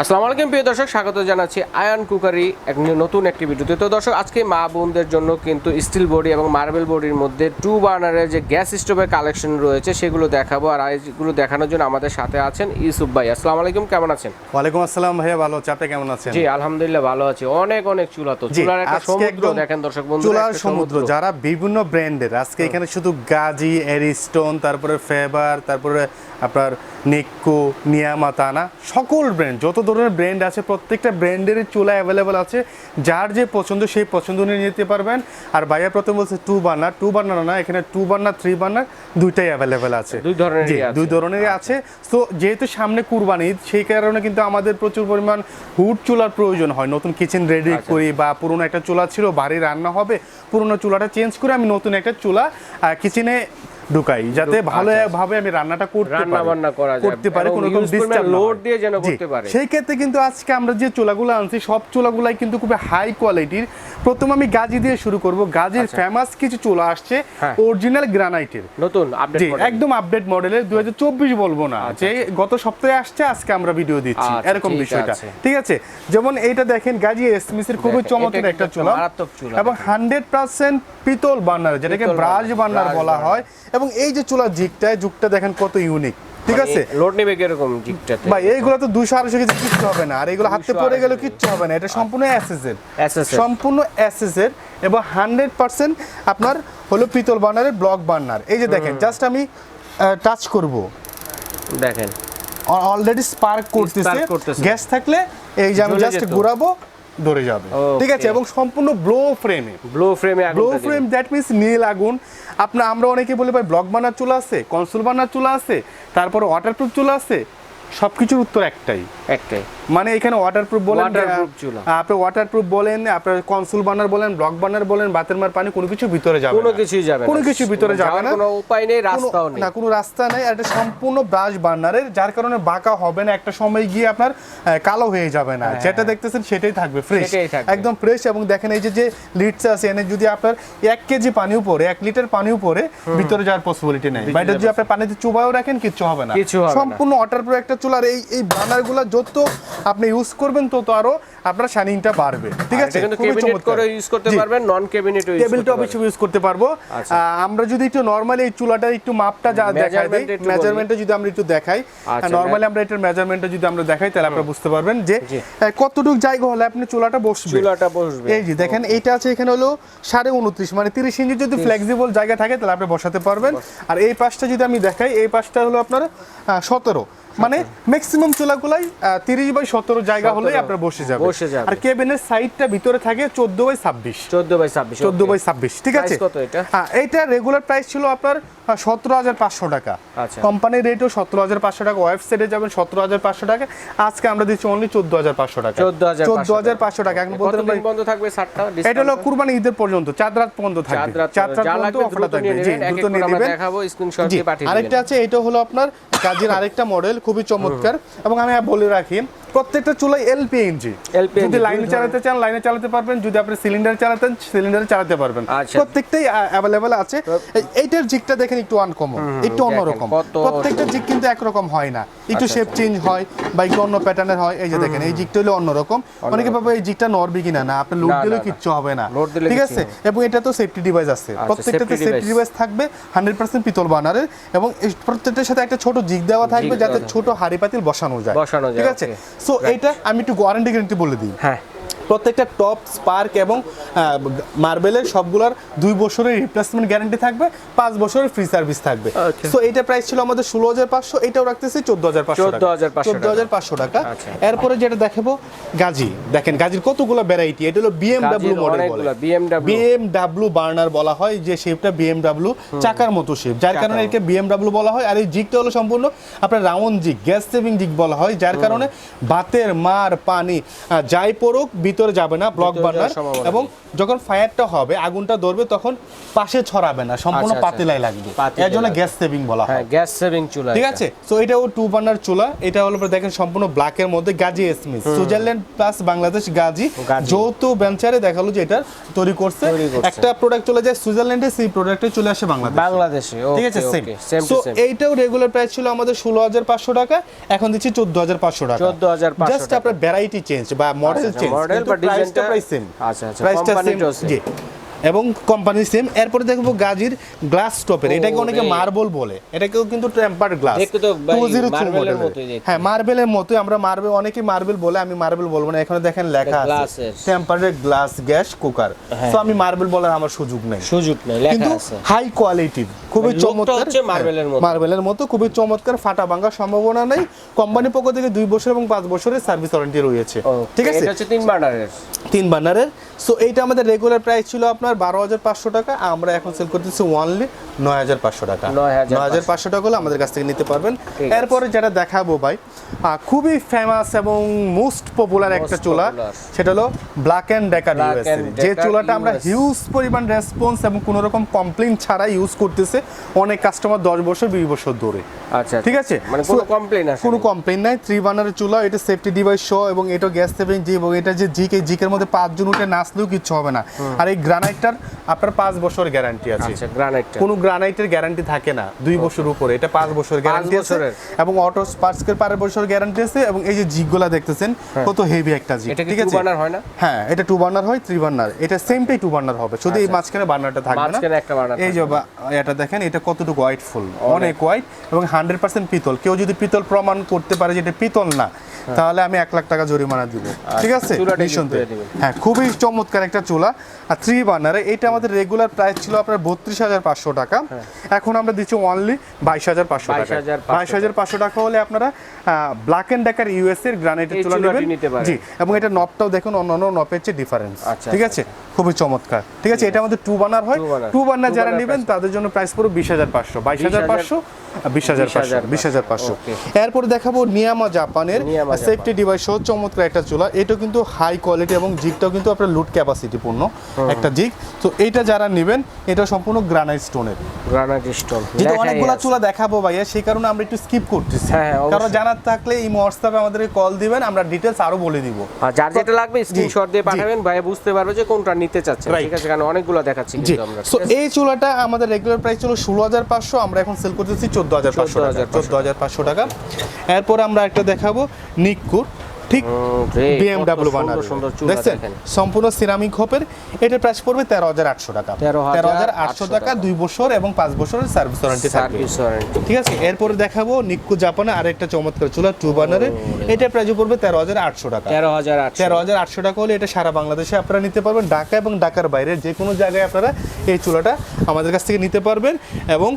আসসালামু আলাইকুম প্রিয় দর্শক স্বাগত জানাচ্ছি আয়ন কুকারি এক নতুন একটি ভিডিওতে। তো দর্শক আজকে মা বোনদের জন্য কিন্তু স্টিল বডি এবং মার্বেল বডির মধ্যে টু বার্নারের যে গ্যাস স্টোভের কালেকশন রয়েছে সেগুলো দেখাবো। আর এগুলো দেখানোর জন্য আমাদের সাথে আছেন ইউসুফ ভাই। আসসালামু আলাইকুম কেমন আছেন? ওয়ালাইকুম আসসালাম ভাইয়া ভালো আছি। আপনি কেমন আছেন? জি আলহামদুলিল্লাহ ভালো আছি। অনেক অনেক চুলা তো চুলার একটা সমুদ্র দেখেন দর্শক বন্ধু চুলার সমুদ্র। যারা বিভিন্ন ব্র্যান্ডের আজকে এখানে শুধু গাজি এরিস্টোন তারপরে ফেবার তারপরে আপনার নিক্কো নিয়ামাতানা সকল ব্র্যান্ড যত ধরনের ব্র্যান্ড আছে প্রত্যেকটা ব্র্যান্ডের চুলা অ্যাভেলেবেল আছে যার যে পছন্দ সেই পছন্দ নিয়ে নিতে পারবেন আর ভাইয়া প্রথম বলছে টু বার্নার টু বার্নার না এখানে টু বার্নার থ্রি বার্নার দুইটাই অ্যাভেলেবেল আছে দুই ধরনেরই জি, আছে। আচ্ছা। দুই ধরনেরই আছে তো যেহেতু সামনে কুরবানি ঈদ, সেই কারণে কিন্তু আমাদের প্রচুর পরিমাণ হুড চুলার প্রয়োজন হয় নতুন কিচেন রেডি আচ্ছা। করি বা পুরনো একটা চুলা ছিল বাড়ি রান্না হবে পুরনো চুলাটা চেঞ্জ করে আমি নতুন একটা চুলা কিচেনে ঢুকাই যাতে ভালো ভাবে আমি রান্নাটা করতে আচ্ছা, রান্না বান্না করা যায়। করতে পারি কোনো রকম ডিস্টার্ব load দিয়ে যেন করতে পারে। সেই ক্ষেত্রে কিন্তু আজকে আমরা যে চুলাগুলো আনছি সব চুলাগুলাই কিন্তু খুবই হাই কোয়ালিটির প্রথম আমি গাজি দিয়ে শুরু করব। গাজির ফেমাস কিছু চুলা আসছে আচ্ছা। হ্যাঁ। অরিজিনাল গ্রানাইটের নতুন আপডেট একদম আপডেট মডেলের দুই হাজার চব্বিশ বলব না। যে গত সপ্তাহে আসছে আজকে আমরা ভিডিও দিচ্ছি। আচ্ছা, এরকম বিষয়টা। ঠিক আছে? যেমন এইটা দেখেন গাজি এসমিসের খুবই চমৎকার একটা চুলা। এবং হান্ড্রেড পার্সেন্ট পিতল বার্নার যেটাকে ব্রাশ বার্নার, বার্নার বলা হয়। এবং এই যে চুলার জিকটায় যুগটা দেখেন কত ইউনিক ঠিক আছে? লোড নেবে কীরকম জিগটাতে? ভাই এইগুলো তো দুশো আড়াইশো কেজি কিচ্ছু হবে না আর এগুলো হাতে পড়ে গেলে কিচ্ছু হবে না এটা সম্পূর্ণ SSL সম্পূর্ণ অ্যাসেসের এবং হান্ড্রেড পার্সেন্ট আপনার হলো পিতল বার্নারের ব্লক বার্নার। এই যে দেখেন জাস্ট আমি টাচ করব। দেখেন। অলরেডি স্পার্ক করতেছে। গ্যাস থাকলে এই যে আমি জাস্ট। ঘুরাবো ধরে যাবে। ঠিক আছে? এবং সম্পূর্ণ ব্লো ফ্রেমে ব্লো ফ্রেমে ব্লো ফ্রেম দ্যাট মিনস নীল আগুন। আপনার আমরা অনেকে বলি ভাই ব্লক বানার চুলা আছে কনসোল বানার চুলা আছে তারপরে ওয়াটারপ্রুফ চুলা আছে সবকিছুর উত্তর একটাই। একটাই। মানে এখানে ওয়াটারপ্রুফ বলেন। আপনি ওয়াটারপ্রুফ বলেন আপনার কনসোল বানার বলেন ব্লক বানার বলেন বাতের মার পানি কোনো কিছু ভিতরে যাবে কোনো না। কিছুই যাবে কোনো কিছু ভিতরে যাবে না। কোনো উপায় নেই রাস্তাও নেই। না কোনো রাস্তা নেই এটা সম্পূর্ণ ব্রাশ বার্নারের যার কারণে বাঁকা হবে না একটা সময় গিয়ে আপনার কালো হয়ে যাবে না। যেটা দেখতেছেন সেটাই থাকবে ফ্রেশ হ্যাঁ। একদম ফ্রেশ এবং দেখেন এই যে যে লিডস আছে এনে যদি আপনার এক কেজি পানিও পরে এক লিটার পানিও পরে ভিতরে যাওয়ার পসিবিলিটি নেই। বা এটা যদি আপনি পানিতে চুবাও রাখেন কিচ্ছু হবে না। কিচ্ছু হবে না। সম্পূর্ণ ওয়াটারপ্রুফ একটা চুলার এই এই বার্নারগুলো যত আপনি ইউজ করবেন তত আরও আপনার শাইনিংটা বাড়বে। ঠিক আছে? ক্যাবিনেট। করে ইউজ করতে পারবেন নন ক্যাবিনেটও ইউজ টেবিল টপ হিসেবে ইউজ করতে পারব। আচ্ছা। আমরা যদি একটু নর্মালি এই চুলাটার একটু মাপটা যা দেখাই দিই Measurement একটু বলি। মেজারমেন্টে যদি আমরা একটু দেখাই আচ্ছা, নর্মালি আমরা এটার মেজারমেন্টে যদি আমরা দেখাই তাহলে আপনারা বুঝতে পারবেন যে। কতটুকু জায়গা হলে আপনি চুলাটা বসবে। চুলাটা বসবে। এই যে দেখেন এটা আছে এখানে হলো সাড়ে উনত্রিশ মানে তিরিশ ইঞ্চি যদি ফ্লেক্সিবল জায়গা থাকে তাহলে আপনি বসাতে পারবেন। আর এই পাশটা যদি আমি দেখাই এই পাশটা হলো আপনার সতেরো। মানে ম্যাক্সিমাম চুলাগুলাই তিরিশ বাই সতেরো জায়গা 17 আপনার বসে যাবে। বসে যাবে। আর কেবিনের সাইডটা ভিতরে থাকে চোদ্দ বাই ছাব্বিশ। 14 বাই 26 চোদ্দ বাই ছাব্বিশ ঠিক আছে? কত এটা? হ্যাঁ রেগুলার প্রাইস ছিল আপনার সতেরো হাজার পাঁচশো টাকা। আচ্ছা। কোম্পানির রেটও সতেরো হাজার পাঁচশো টাকা ওয়েবসাইটে যাবেন সতেরো হাজার পাঁচশো টাকা। আজকে আমরা দিচ্ছি অনলি চোদ্দ হাজার পাঁচশো টাকা। 14,500 চোদ্দ হাজার পাঁচশো টাকা। এখন বলতে বন্ধ থাকবে সাতটা এটা হলো কুরবানি ঈদের পর্যন্ত চাঁদ রাত পর্যন্ত থাকবে। রাত পর্যন্ত। দ্রুত থাকবে। জি দ্রুত নিয়ে নেবেন। দেখাবো স্ক্রিনশট দিয়ে পাঠিয়ে আরেকটা আছে এটা হলো আপনার কাজের আরেকটা মডেল খুবই চমৎকার। এবং আমি বলে রাখি প্রত্যেকটা চুলাই এলপি ইঞ্জি LPG যদি লাইনে চালাতে চান লাইনে চালাতে পারবেন। যদি আপনি সিলিন্ডার চালাতেন সিলিন্ডারে চালাতে পারবেন। আচ্ছা। প্রত্যেকটাই অ্যাভেলেবেল আছে। এইটার জিকটা দেখেন একটু আনকমন একটু অন্যরকম। প্রত্যেকটা জিক কিন্তু একরকম হয় না। একটু আচ্ছা, শেপ চেঞ্জ হয় বা একটু অন্য প্যাটার্নের হয়। এই যে দেখেন এই জিকটা হলো অন্যরকম। অনেকে ভাবে এই জিকটা নরবি কিনা না। আপনি লোড না, দিলে না, না। কিচ্ছু হবে না। ঠিক আছে? এবং এটা তো সেফটি ডিভাইস আছে। আচ্ছা, প্রত্যেকটাতে সেফটি ডিভাইস থাকবে হান্ড্রেড পার্সেন্ট পিতল বানারের। এবং প্রত্যেকটার সাথে একটা ছোট জিক দেওয়া থাকবে যাতে ছোট হাড়ি পাতিল বসানো যায়। ঠিক আছে. সো এটা আমি একটু ওয়ারেন্টি গ্যারান্টি বলে দিই। হ্যাঁ। প্রত্যেকটা টপ স্পার্ক এবং মার্বেলের সবগুলোর দুই বছরের রিপ্লেসমেন্ট গ্যারান্টি থাকবে পাঁচ বছরের ফ্রি সার্ভিস থাকবে. সো এইটা প্রাইস ছিল আমাদের ষোলো হাজার পাঁচশো এটাও রাখতেছি চোদ্দ হাজার পাঁচশো চোদ্দ হাজার পাঁচশো টাকা। আচ্ছা। এরপরে যেটা দেখাবো গাজি। দেখেন গাজির কতগুলো ভ্যারাইটি এটা হলো বিএমডাব্লিউ মডেল বলে। বিএমডাব্লিউ বার্নার বলা হয় যে শেপটা বিএমডাব্লিউ চাকার মতো শেপ যার কারণে একে বিএমডাব্লিউ বলা হয়। আর এই জিগটা হলো সম্পূর্ণ আপনার round jig gas saving jig বলা হয় যার কারণে বাতের মার পানি যাই পড়ুক ভিতরে যাবে না ব্লক বার্নার এবং যখন ফায়ারটা হবে আগুনটা ধরবে তখন পাশে ছড়াবে না সম্পূর্ণ আচ্ছা, আচ্ছা। পাতিলায় লাগবে। এর জন্য গ্যাস সেভিং বলা হয়। গ্যাস সেভিং চুলা ঠিক। আছে? তো এটাও টু বার্নার চুলা এটা হলো দেখেন সম্পূর্ণ ব্ল্যাকের মধ্যে Gazi Smith Switzerland plus Bangladesh Gazi. যৌথ ভেঞ্চারে দেখাল যে এটা তৈরি করছে। একটা প্রোডাক্ট চলে যায় সুইজারল্যান্ডে সেই প্রোডাক্টে চলে আসে বাংলাদেশ বাংলাদেশে ঠিক আছে? সেম সো এইটাও রেগুলার প্রাইস ছিল আমাদের ষোলো হাজার পাঁচশো টাকা এখন দিচ্ছি চোদ্দ হাজার পাঁচশো টাকা। 14,500 জাস্ট। আপনার ভ্যারাইটি চেঞ্জ বা মডেল চেঞ্জ model প্রাইসটা প্রাইস সেম আচ্ছা, আচ্ছা, প্রাইসটা সেম জি। এবং কোম্পানি সেম এরপরে দেখব গাজির গ্লাস টপের এটাকে অনেকে। মার্বল বলে। এটাকেও কিন্তু টেম্পার্ড গ্লাস মার্বেলের মতোই। হ্যাঁ মার্বেলের মতো আমরা মার্বেল অনেকেই মার্বেল বলে আমি মার্বেল বলব না। এখানে দেখেন লেখা আছে। Tempered glass gas cooker. তো আমি মার্বেল বলার আমার সুযোগ নেই। সুযোগ নেই লেখা কিন্তু হাই কোয়ালিটির খুবই মানে চমৎকার। হচ্ছে মার্বেলের মতো। মার্বেলের মতো খুবই চমৎকার। ফাটা ভাঙার সম্ভাবনা নেই। কোম্পানির পক্ষ থেকে দুই বছর এবং পাঁচ বছরের সার্ভিস ওয়ারেন্টি রয়েছে। ঠিক আছে? এটা হচ্ছে তিন বার্নারের তিন বার্নারের সো এইটা আমাদের রেগুলার প্রাইস ছিল আপনার বারো হাজার পাঁচশো টাকা আমরা এখন সেল করতেছি ওয়ানলি নয় হাজার পাঁচশো টাকা। নয় হাজার পাঁচশো। টাকা হলে আমাদের কাছ থেকে নিতে পারবেন। এরপরে যেটা দেখাবো ভাই খুবই ফেমাস এবং মোস্ট পপুলার একটা চুলা সেটা হলো ব্ল্যাক অ্যান্ড ডেকার যে চুলাটা আমরা হিউজ পরিমাণ রেসপন্স এবং কোনো রকম কমপ্লেন ছাড়া ইউজ করতেছে অনেক কাস্টমার দশ বছর বিশ বছর ধরে। আচ্ছা ঠিক আছে? মানে কোনো কমপ্লেন কোনো কমপ্লেন নাই। থ্রি বার্নারের চুলা এটা সেফটি ডিভাইস সহ এবং এটা গ্যাস সেভিং জি এবং এটা যে জিক জিকের মধ্যে পাঁচজন উঠে নাচলেও কিচ্ছু হবে না। আর এই গ্রানাইটটার আপনার পাঁচ বছর গ্যারান্টি আছে। আচ্ছা কোনো গ্রানাইটের গ্যারান্টি থাকে না। দুই বছর উপরে এটা পাঁচ বছর গ্যারান্টি আছে এবং অটো স্পার্কসের পার বছর গ্যারান্টি আছে এবং এই যে জিগগুলা দেখতেছেন কত হেভি একটা জিগ ঠিক আছে? বার্নার হয় না? হ্যাঁ এটা টু বার্নার হয় থ্রি বার্নার এটা সেমটাই টু বার্নার হবে শুধু এই মাঝখানে বার্নারটা থাকবে না। মাঝখানে একটা burner এই যে এটা দেখেন এটা কতটুকু হোয়াইট ফুল অনেক। হোয়াইট এবং হান্ড্রেড পার্সেন্ট পিতল। কেউ যদি পিতল প্রমাণ করতে পারে যে এটা পিতল না তাহলে আমি এক লাখ টাকা জরিমানা দিব। ঠিক আছে? হ্যাঁ। নিঃসন্দেহে। হ্যাঁ খুবই চমৎকার একটা চুলা। আর থ্রি বার্নারে এটা আমাদের রেগুলার প্রাইস ছিল আপনার বত্রিশ হাজার পাঁচশো টাকা। এখন আমরা দিচ্ছি অনলি বাইশ হাজার পাঁচশো টাকা। বাইশ হাজার পাঁচশো টাকা। হলে আপনারা ব্ল্যাক এন্ড ডেকার ইউএস এর গ্রানাইটের চুলা নেবেন। জি এবং এটা নবটাও দেখুন অন্যান্য নপের চেয়ে ডিফারেন্স আচ্ছা, ঠিক আছে? খুবই চমৎকার। ঠিক আছে এটা আমাদের টু বার্নার হয়। টু বার্নার যারা নেবেন তাদের জন্য প্রাইস পড়বে বিশ হাজার পাঁচশো। বাইশ হাজার পাঁচশো বিশ হাজার পাঁচশো বিশ হাজার পাঁচশো। এরপরে দেখাবো নিয়ামা জাপানের সেফটি ডিভাইস সহ চমৎকার একটা চুলা। এটা কিন্তু হাই কোয়ালিটি এবং জিগটাও কিন্তু আপনার লুট ক্যাপাসিটি পূর্ণ একটা জিগ তো এইটা যারা নেবেন এটা সম্পূর্ণ গ্রানাইট স্টোনের গ্রানাইট স্টোন যেহেতু অনেকগুলো চুলা দেখাবো ভাইয়া সেই কারণে আমরা একটু স্কিপ করতেছি। হ্যাঁ, হ্যাঁ, কারণ জানার থাকলে এই হোয়াটসঅ্যাপে আমাদের কল দিবেন আমরা ডিটেলস আরও বলে দিব। আর যার যেটা লাগবে স্ক্রিনশট দিয়ে পাঠাবেন। ভাই বুঝতে পারবে যে কোনটা নিতে চাচ্ছেন ঠিক আছে কারণ অনেকগুলো দেখাচ্ছি কিন্তু আমরা সো এই চুলাটা আমাদের রেগুলার প্রাইস ছিল ষোলো হাজার পাঁচশো আমরা এখন সেল করতেছি চোদ্দ হাজার পাঁচশো টাকা। 14,500 চোদ্দ হাজার পাঁচশো টাকা। এরপর আমরা একটা দেখাবো নিকুর ঠিক বিএমডাব্লিউ বানার দেখছেন? দেখেন। সম্পূর্ণ সিরামিক হোপের এটার প্রাইস পড়বে তেরো হাজার আটশো টাকা। 13,800 তেরো হাজার আটশো টাকা দুই বছর এবং পাঁচ বছরের সার্ভিস ওয়ারেন্টি থাকবে। সার্ভিস ওয়ারেন্টি ঠিক আছে? এরপরে দেখাবো নিক্কু জাপানে আরেকটা চমৎকার চুলা টু বার্নারের এটার প্রাইস পড়বে তেরো হাজার আটশো টাকা। তেরো হাজার তেরো হাজার আটশো টাকা হলে এটা সারা বাংলাদেশে আপনারা নিতে পারবেন। ঢাকা এবং ঢাকার বাইরে যে কোনো জায়গায় আপনারা এই চুলাটা আমাদের কাছ থেকে নিতে পারবেন এবং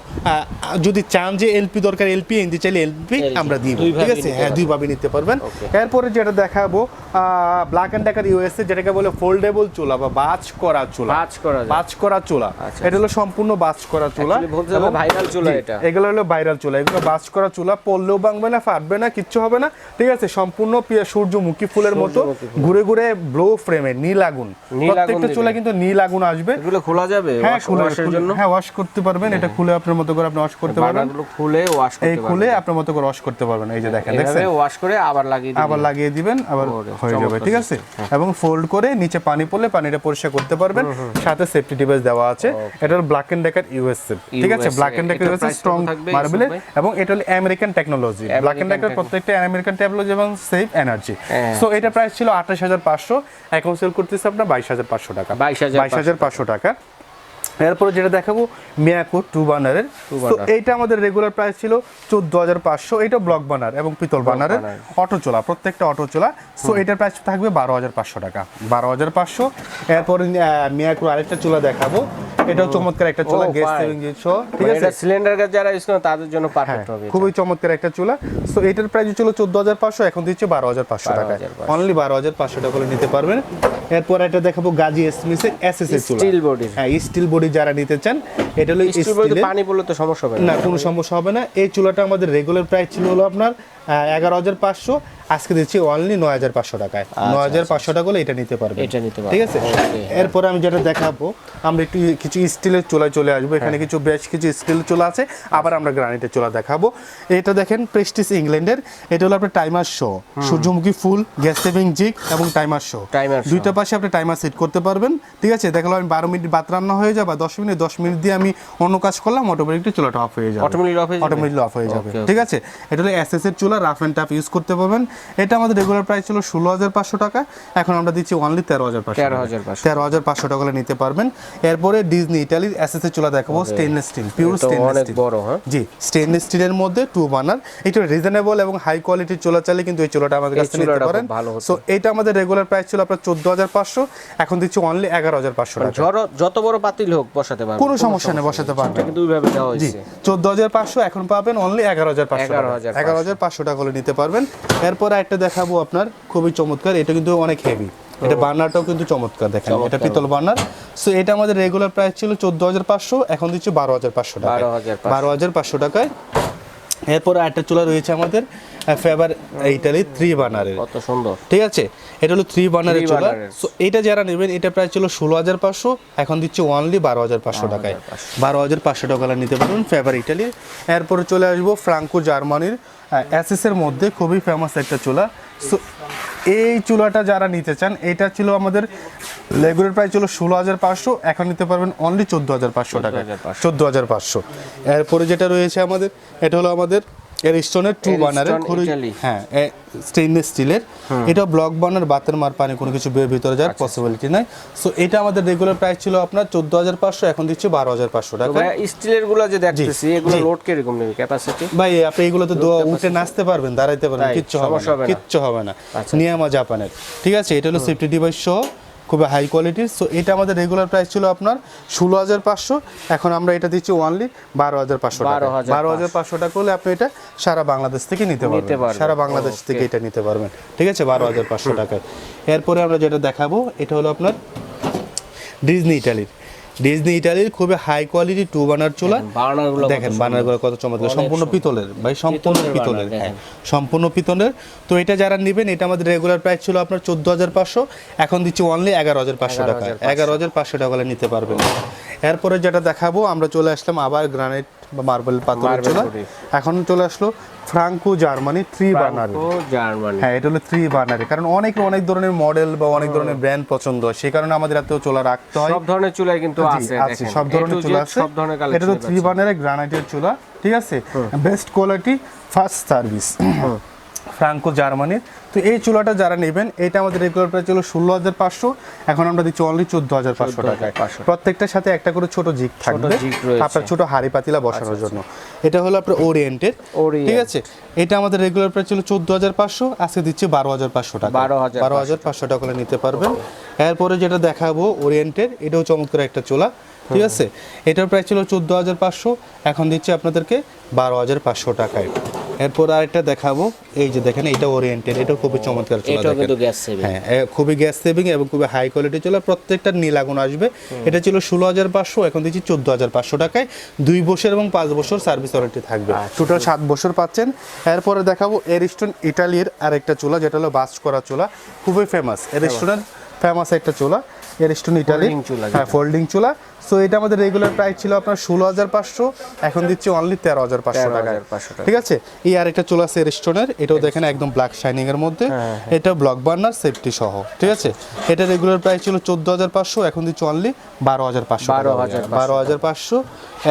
যদি চান যে এলপি দরকার এলপি এনতে চাইলে এলপি আমরা দিব। দুইভাবেই ঠিক আছে? হ্যাঁ দুইভাবে নিতে পারবেন. এরপরে যেটা দেখাবো ব্ল্যাক অ্যান্ড ঢাকার ইউএসএ যেটাকে বলে ফোল্ডেবল চুলা বা বাজ করা চুলা। বাজ করা। বাজ করা চুলা। আচ্ছা, এটা হলো সম্পূর্ণ বাজ করা চুলা বলতে গেলে চুলা এটা। এগুলো হলো ভাইরাল চুলা। এগুলো বাজ করা চুলা পড়লেও ভাঙবে না ফাটবে না কিচ্ছু হবে না। ঠিক আছে সম্পূর্ণ সূর্যমুখী ফুলের মতো। ঘুরে ঘুরে ব্লো ফ্রেমে নীল আগুন। প্রত্যেকটা চুলা কিন্তু নীল আগুন আসবে। এগুলো খোলা যাবে হ্যাঁ জন্য? হ্যাঁ ওয়াশ করতে পারবেন। এটা খুলে আপনার মতো করে আপনি ওয়াশ করতে পারবেন। খুলে ওয়াশ এই খুলে আপনার মতো করে ওয়াশ করতে পারবেন। এই যে দেখেন দেখছেন? ওয়াশ করে আবার লাগিয়ে। আবার লাগিয়ে দিবেন আবার হয়ে যাবে ঠিক আছে? এবং ফোল্ড করে নিচে পানি পড়লে পানিটা পরিষ্কার করতে পারবেন। সাথে সেফটি ডিভাইস দেওয়া আছে। এটা হলো ব্ল্যাক এন্ড ডেকার ইউএসএ ঠিক আছে? ব্ল্যাক এন্ড ডেকার এটার ইউএসএ স্ট্রং ইউসুফ এবং এটা হলো American technology Black and Decker প্রত্যেকটা আমেরিকান টেকনোলজি এবং সেফ এনার্জি হ্যাঁ। সো এটা প্রাইস ছিল আঠাশ হাজার পাঁচশো। এখন সেল করতেছে আপনার বাইশ হাজার পাঁচশো টাকা। 22,500 বাইশ হাজার পাঁচশো টাকা। এরপরে যেটা দেখাবো মিয়াকো টু বানারের তো এইটা আমাদের রেগুলার প্রাইস ছিল চোদ্দ হাজার পাঁচশো। এটা ব্লক বানার এবং পিতল বানারের অটো চোলা প্রত্যেকটা অটো চোলা সো এটার প্রাইস থাকবে বারো হাজার পাঁচশো টাকা। বারো হাজার পাঁচশো। এরপরে মিয়াকুর আরেকটা চোলা দেখাবো। এটাও চমৎকার একটা চোলা গ্যাস। সেভিং জিনিস ঠিক মানে আছে? সিলিন্ডার গ্যাস যারা ইউজ করেন তাদের জন্য হ্যাঁ পারফেক্ট হবে খুবই চমৎকার একটা চুলা। সো এটার প্রাইস ছিল চোদ্দ হাজার পাঁচশো এখন দিচ্ছে বারো হাজার পাঁচশো টাকা অনলি বারো হাজার পাঁচশো টাকা করে নিতে পারবেন। এরপর এটা দেখাবো গাজী এসমিসের এস এস এর চুলা। Steel body। হ্যাঁ স্টিল বডি যারা নিতে চান এটা হলো স্টিল স্টিলের পানি পড়লে তো সমস্যা হবে না। কোনো সমস্যা হবে না। এই চুলাটা আমাদের রেগুলার প্রাইস ছিল হলো আপনার এগারো হাজার পাঁচশো আজকে দিচ্ছি অনলি নয় হাজার পাঁচশো টাকায়। নয় হাজার পাঁচশো টাকা হলে এটা নিতে পারবে এটা নিতে পারবে। ঠিক আছে? এরপরে আমি যেটা দেখাবো আমরা একটু কিছু স্টিলের চুলায় চলে আসব। এখানে হ্যাঁ। কিছু বেশ কিছু স্টিলের চুলা আছে। আবার আমরা গ্রানাইটের চুলা দেখাবো। এটা দেখেন প্রেস্টিস ইংল্যান্ডের এটা হলো আপনার টাইমার শো সূর্যমুখী ফুল গ্যাস সেভিং জিক এবং টাইমার শো টাইমার দুইটা পাশে আপনি টাইমার সেট করতে পারবেন। ঠিক আছে? দেখাল আমি বারো মিনিট বাত রান্না হয়ে যাবে। দশ মিনিট দশ মিনিট দিয়ে আমি অন্য কাজ করলাম অটোমেটিকলি চুলাটা অফ হয়ে যাবে। Automatically off হয়ে যাবে? অটোমেটিকলি অফ হয়ে যাবে. ঠিক আছে? এটা হলো এসএস এর চুলা। রাফ এন্ড টাফ ইউজ করতে পারবেন। এটা আমাদের রেগুলার প্রাইস ছিল ষোলো হাজার পাঁচশো টাকা এখন আমরা দিচ্ছি অনলি তেরো হাজার পাঁচশো 13,500 তেরো হাজার পাঁচশো। টাকা নিতে পারবেন। এরপরে ডিজনি ইটালির এর চুলা দেখাবো stainless steel pure stainless steel বড় হ্যাঁ? জি স্টেনলেস স্টিলের মধ্যে টু বার্নার একটু রিজনেবল এবং হাই কোয়ালিটির চুলা চাইলে কিন্তু এই চুলাটা আমাদের কাছে নিতে পারেন। সো এটা আমাদের রেগুলার প্রাইস ছিল আপনার চোদ্দ হাজার পাঁচশো এখন দিচ্ছি অনলি এগারো হাজার পাঁচশো টাকা। যত বড় পাতিল হোক বসাতে পারবে কোনো সমস্যা নেই বসাতে পারবেন। এটা কিন্তু ওইভাবে দেওয়া হয়েছে। চোদ্দ হাজার পাঁচশো এখন পাবেন অনলি এগারো হাজার পাঁচশো 11,500 এগারো হাজার পাঁচশো টাকা করে নিতে পারবেন। এরপর একটা দেখাবো আপনার খুবই চমৎকার এটা কিন্তু অনেক হেভি এটা বার্নারটাও কিন্তু চমৎকার দেখেন এটা পিতল বার্নার। সো এটা আমাদের রেগুলার প্রাইস ছিল চোদ্দ হাজার পাঁচশো এখন দিচ্ছি বারো হাজার পাঁচশো টাকা বারো হাজার পাঁচশো। টাকায়। এরপর একটা চুলা রয়েছে আমাদের ফেভার ইটালি থ্রি বার্নারের কত সুন্দর। ঠিক আছে? এটা হলো থ্রি বার্নারের চুলা। সো এটা যারা নেবেন এটা প্রায় ছিল ষোলো হাজার পাঁচশো এখন দিচ্ছে অনলি বারো হাজার পাঁচশো টাকায়। বারো হাজার পাঁচশো টাকা নিতে পারবেন ফেভার ইটালির এরপরে চলে আসব ফ্রাঙ্কো জার্মানির অ্যাসেসের মধ্যে খুবই ফেমাস একটা চুলা। সো এই চুলাটা যারা নিতে চান এটা ছিল আমাদের লেগুরের প্রায় ছিল ষোলো হাজার পাঁচশো এখন নিতে পারবেন অনলি চোদ্দ হাজার পাঁচশো টাকা চোদ্দ হাজার পাঁচশো। এরপরে যেটা রয়েছে আমাদের এটা হলো আমাদের এরিস্টনের টু Ariston বানারের Italy। হ্যাঁ স্টেইনলেস স্টিলের এটা ব্লক বার্নার বাতের মার পানি কোনো কিছু বের ভিতরে যাওয়ার আচ্ছা। পসিবিলিটি নাই। সো এটা আমাদের রেগুলার প্রাইস ছিল আপনার চোদ্দ হাজার পাঁচশো এখন দিচ্ছি বারো হাজার পাঁচশো। টাকা স্টিলেরগুলো যে দেখতেছি এগুলো লোড কীরকম নেবে ক্যাপাসিটি ভাই আপনি এগুলো তো উঠে নাচতে পারবেন দাঁড়াইতে পারবেন কিচ্ছু হবে না কিচ্ছু হবে না। আচ্ছা। নিয়ামা জাপানের। ঠিক আছে এটা হলো সেফটি ডিভাইস সহ। খুবই হাই কোয়ালিটির সো এটা আমাদের রেগুলার প্রাইস ছিল আপনার ষোলো হাজার পাঁচশো। এখন আমরা এটা দিচ্ছি অনলি বারো হাজার পাঁচশো টাকা। 12,500 বারো হাজার পাঁচশো টাকা হলে আপনি এটা সারা বাংলাদেশ থেকে নিতে পারবেন। পারবেন। সারা বাংলাদেশ থেকে এটা নিতে পারবেন। ঠিক আছে? বারো হাজার পাঁচশো টাকায়। এরপরে আমরা যেটা দেখাবো এটা হলো আপনার ডিজনি ইটালির ডিজনি ইটালির খুবই হাই কোয়ালিটি টু বার্নার চুলা। গুলো দেখেন বার্নারগুলো কত চমৎকার। সম্পূর্ণ পিতলের ভাই সম্পূর্ণ পিতলের পিতলের হ্যাঁ সম্পূর্ণ পিতলের। তো এটা যারা নেবেন এটা আমাদের রেগুলার প্রাইস ছিল আপনার চোদ্দ হাজার পাঁচশো। এখন দিচ্ছি অনলি এগারো হাজার পাঁচশো টাকা এগারো হাজার পাঁচশো টাকা নিতে পারবেন। এরপরে যেটা দেখাবো আমরা চলে আসলাম আবার গ্রানাইট বা মার্বেল পাথরের চুলা। এখন চলে আসলো Franco Germany three burner Germany হ্যাঁ এটা হলো থ্রি বার্নারে কারণ অনেক অনেক ধরনের মডেল বা অনেক ধরনের ব্র্যান্ড পছন্দ হয়। সেই কারণে আমাদের এত চুলা রাখতে হয়। সব ধরনের চুলাই কিন্তু আছে আছে সব ধরনের চুলা আছে। সব ধরনের এটা তো থ্রি বার্নারি গ্রানাইটের চুলা ঠিক আছে? Best quality first service Franco জার্মানির তো এই চুলাটা যারা নেবেন এটা আমাদের রেগুলার প্রাইস ছিল ষোলো হাজার পাঁচশো এখন আমরা দিচ্ছি অনলি চোদ্দ হাজার পাঁচশো টাকায়। 14,500 প্রত্যেকটার সাথে একটা করে ছোট জিগ থাকবে। আচ্ছা, আপনার ছোট হাড়ি পাতিলা বসানোর জন্য। এটা হলো আপনার ওরিয়েন্টের। Orient। ঠিক আছে? এটা আমাদের রেগুলার প্রাইস ছিল চোদ্দ হাজার পাঁচশো আজকে দিচ্ছি বারো হাজার পাঁচশো টাকা। 12,500 বারো হাজার পাঁচশো টাকা করে নিতে পারবেন। এরপরে যেটা দেখাবো ওরিয়েন্টের এটাও চমৎকার একটা চোলা। ঠিক আছে? এটার প্রাইস ছিল চোদ্দ হাজার পাঁচশো এখন দিচ্ছি আপনাদেরকে বারো হাজার পাঁচশো টাকায়। এরপর আরেকটা দেখাবো। এই যে দেখেন এটা ওরিয়েন্টেড এটা খুবই চমৎকার চোলা দেখেন কিন্তু গ্যাস সেভিং হ্যাঁ খুবই গ্যাস সেভিং এবং খুবই হাই কোয়ালিটি চলে প্রত্যেকটা নীল আগুন আসবে। এটা ছিল ষোলো হাজার পাঁচশো এখন দিচ্ছি চোদ্দ হাজার পাঁচশো টাকায়। দুই বছর এবং পাঁচ বছর সার্ভিস ওয়ারেন্টি থাকবে। টোটাল সাত বছর পাচ্ছেন। এরপরে দেখাবো এরিস্টন ইটালির আরেকটা চুলা যেটা হলো বাস করা চুলা। খুবই ফেমাস এরিস্টনের ফেমাস একটা চুলা। এরিস্টন ইটালি হ্যাঁ ফোল্ডিং চুলা। সো এটা আমাদের রেগুলার প্রাইস ছিল আপনার ষোলো হাজার পাঁচশো এখন দিচ্ছি অনলি তেরো হাজার পাঁচশো 13,500 টাকা। ঠিক আছে? এই আরেকটা চুলা আছে এরিস্টনের এটাও দেখেন একদম ব্ল্যাক শাইনিং এর মধ্যে। হ্যাঁ, এটা ব্লক বার্নার সেফটি সহ। ঠিক আছে? এটা রেগুলার প্রাইস ছিল চোদ্দ হাজার পাঁচশো এখন দিচ্ছি অনলি বারো হাজার পাঁচশো 12,500 বারো হাজার পাঁচশো।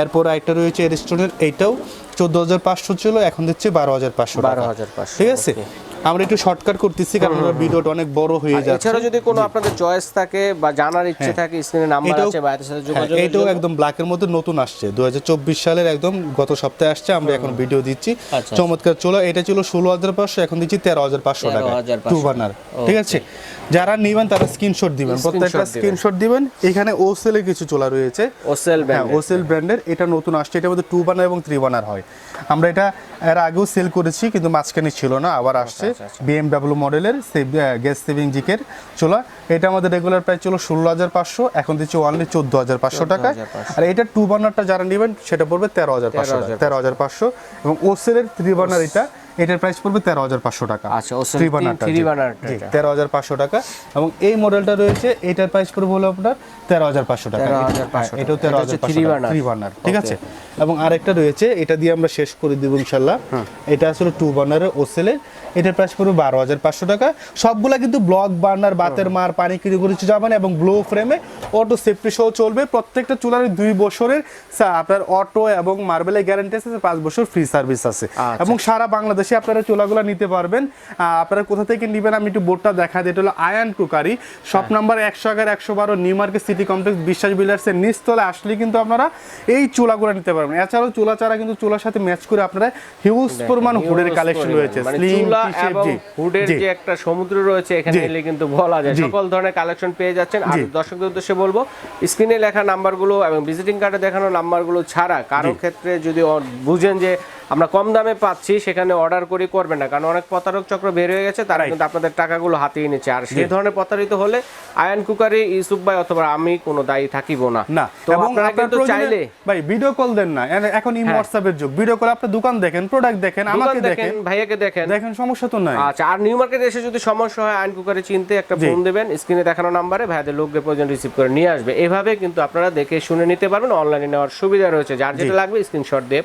এরপর একটা রয়েছে এরিস্টনের এইটাও চোদ্দ হাজার পাঁচশো ছিল এখন দিচ্ছি বারো হাজার পাঁচশো টাকা। 12,500 ঠিক আছে? আমরা একটু শর্টকাট করতেছি কারণ ভিডিওটা অনেক বড় হয়ে যাচ্ছে। এছাড়া যদি কোনো আপনাদের চয়েস থাকে বা জানার ইচ্ছে থাকে স্ক্রিনে নাম্বার আছে বাইরের সাথে হ্যাঁ, যোগাযোগ এটাও একদম ব্ল্যাকের মধ্যে নতুন আসছে। দু হাজার চব্বিশ সালের একদম গত সপ্তাহে আসছে আমরা এখন ভিডিও দিচ্ছি। আচ্ছা। চমৎকার চলো এটা ছিল ষোলো হাজার পাঁচশো এখন দিচ্ছি তেরো হাজার পাঁচশো টাকা। 13,500 টু বার্নার ঠিক আছে? যারা নিবেন তারা স্ক্রিনশট দিবেন। প্রত্যেকটা। স্ক্রিনশট দিবেন। এখানে ওসেল ওসেলের কিছু চোলা রয়েছে। ওসেল হ্যাঁ ব্র্যান্ড ওসেল ব্র্যান্ডের এটা নতুন আসছে। এটা মধ্যে টু বার্নার এবং থ্রি বার্নার হয়। আমরা এটা এর আগেও সেল করেছি কিন্তু মাঝখানে ছিল না আবার আসছে। আচ্ছা, বিএমডাব্লিউ মডেলের গ্যাস সেভিং জিকের চোলা। এটা আমাদের রেগুলার প্রাইস ছিল ষোলো হাজার পাঁচশো এখন দিচ্ছে ওয়ানলি চোদ্দ হাজার পাঁচশো টাকায়। আর এটা টু বার্নারটা যারা নেবেন সেটা পড়বে তেরো হাজার পাঁচশো 13,500 তেরো হাজার পাঁচশো। এবং ওসেলের থ্রি বার্নার এটা এটার প্রাইস পড়বে তেরো হাজার পাঁচশো টাকা। আচ্ছা, জি, এটা। তেরো হাজার পাঁচশো টাকা। এবং এই মডেলটা রয়েছে এটার প্রাইস পড়বে হলো আপনার তেরো হাজার পাঁচশো টাকা। 13,500 হ্যাঁ, এটাও তেরো হাজার। থ্রি বার্নার ঠিক আছে? এবং আরেকটা রয়েছে এটা দিয়ে আমরা শেষ করে দিব ইনশাল্লাহ এটা আসলে টু বার্নারের ওসেলের এটার প্রাইস পড়বে বারো হাজার পাঁচশো টাকা। সবগুলা কিন্তু ব্লক বার্নার বাতের মার পানি কিনে করে যাবেন এবং ব্লো ফ্রেমে অটো সেফটি সহ চলবে। প্রত্যেকটা চুলার দুই বছরের আপনার অটো এবং মার্বেলের গ্যারান্টি আছে পাঁচ বছর ফ্রি সার্ভিস আছে। আচ্ছা। এবং সারা বাংলাদেশে আপনারা চুলাগুলো নিতে পারবেন। আপনারা কোথা থেকে নেবেন আমি একটু বোর্ডটা দেখা দিই। এটা হলো আয়ান কুকারি শপ নাম্বার একশো এগারো একশো বারো নিউ মার্কেট সিটি কমপ্লেক্স বিশ্বাস বিল্ডার্সের নিচতলে আসলে কিন্তু আপনারা এই চুলাগুলো নিতে পারবেন। এছাড়াও চুলা চারা কিন্তু চুলার সাথে ম্যাচ করে আপনারা হিউজ পরিমাণ হুডের কালেকশন রয়েছে। মানে হুডের যে একটা সমুদ্র রয়েছে এখানে এলে কিন্তু বলা যায়। সকল ধরনের কালেকশন পেয়ে যাচ্ছেন। আর। দর্শকদের উদ্দেশ্যে বলব স্ক্রিনে লেখা নাম্বারগুলো এবং ভিজিটিং কার্ডে দেখানো নাম্বারগুলো ছাড়া কারও ক্ষেত্রে যদি বুঝেন যে আমরা কম দামে পাচ্ছি সেখানে অর্ডার করে করবেন না। কারণ অনেক প্রতারক চক্র বের হয়ে গেছে তারা কিন্তু আপনাদের টাকাগুলো হাতিয়ে নিচ্ছে। আর সেই ধরনের প্রতারিত হলে আয়ন কুকারি ইউসুফ ভাই অথবা আমি কোনো দায়ী থাকিব না। না তো আপনারা কিন্তু চাইলে ভাই ভিডিও কল দেন না। এখন এই হ্যাঁ। হোয়াটসঅ্যাপের যুগ। ভিডিও কল আপনার দোকান দেখেন প্রোডাক্ট দেখেন আমাকে দেখেন দেখেন। ভাইয়াকে দেখেন। দেখেন সমস্যা তো নাই। আচ্ছা আর নিউ মার্কেট এসে যদি সমস্যা হয় আয়ন কুকারে চিনতে একটা ফোন দেবেন স্ক্রিনে দেখানো নাম্বারে ভাইদের লোককে পর্যন্ত রিসিভ করে নিয়ে আসবে। এভাবে কিন্তু আপনারা দেখে শুনে নিতে পারবেন অনলাইনে নেওয়ার সুবিধা রয়েছে। যার যেটা লাগবে স্ক্রিনশট দিয়ে